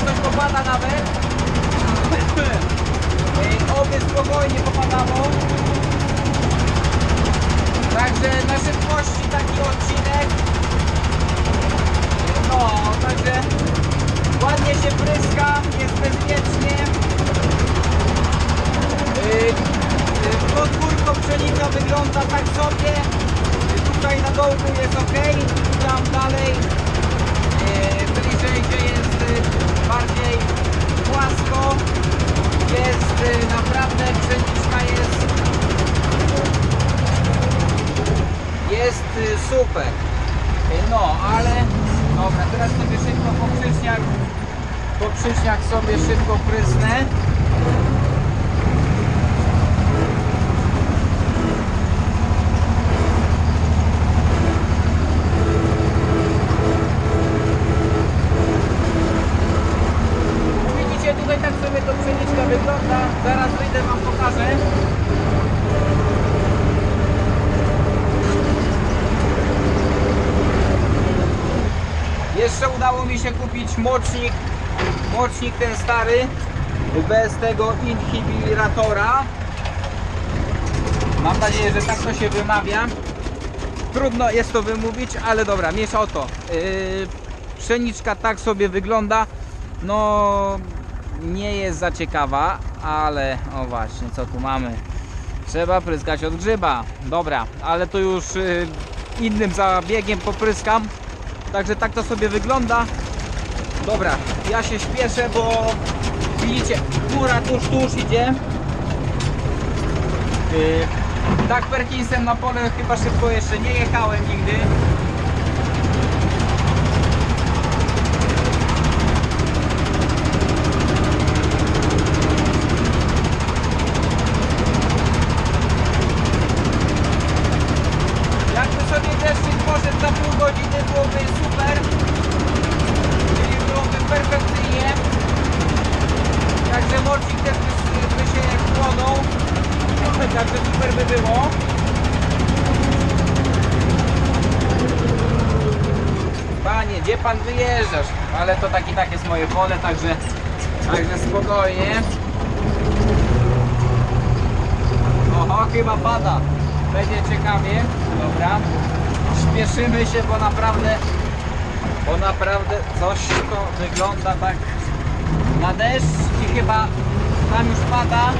coś popada nawet. Obie spokojnie popadało. Także na szybkości taki odcinek. No, także ładnie się pryska, jest bezpiecznie. Y, y, podwórko pszenica wygląda tak sobie. Tutaj na dołku jest ok, tam dalej y, bliżej gdzie jest bardziej płasko. Jest e, naprawdę pszeniczka jest jest y, super. Y, No, ale dobra, teraz sobie szybko poprzeczniak poprzeczniak sobie szybko prysnę. Widzicie, tutaj tak sobie to pszeniczka wygląda. Zaraz wyjdę wam pokażę. Jeszcze udało mi się kupić mocznik, mocznik ten stary, bez tego inhibitora. Mam nadzieję, że tak to się wymawia. Trudno jest to wymówić, ale dobra, mniejsza o to. Yy, pszeniczka tak sobie wygląda. No, nie jest za ciekawa, ale o właśnie, co tu mamy? Trzeba pryskać od grzyba. Dobra, ale to już yy, innym zabiegiem popryskam. Także tak to sobie wygląda. Dobra, ja się śpieszę, bo widzicie, góra tuż, tuż idzie. Yy, tak Perkinsem na pole chyba szybko jeszcze nie jechałem nigdy. Za pół godziny, byłoby super. Czyli byłoby perfekcyjnie. Także mocnik też by, by się chłonął. Także super by było. Panie, gdzie pan wyjeżdżasz? Ale to tak i tak jest moje pole, także, także spokojnie. Oho, chyba pada. Będzie ciekawie. Dobra. Śpieszymy się, bo naprawdę bo naprawdę coś to wygląda tak na deszcz i chyba tam już pada.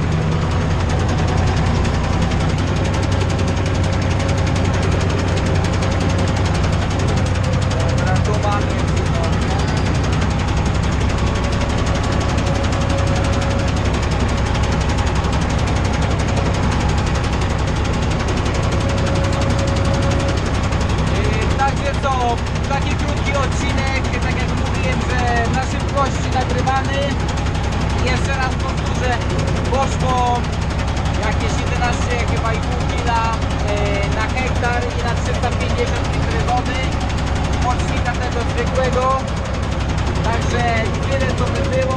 Taki krótki odcinek, tak jak mówiłem, że na szybkości nagrywany. Jeszcze raz powtórzę, poszło jakieś 11 chyba i pół kila yy, na hektar i na 350 litrów wody mocznika tego zwykłego. Także tyle co by było.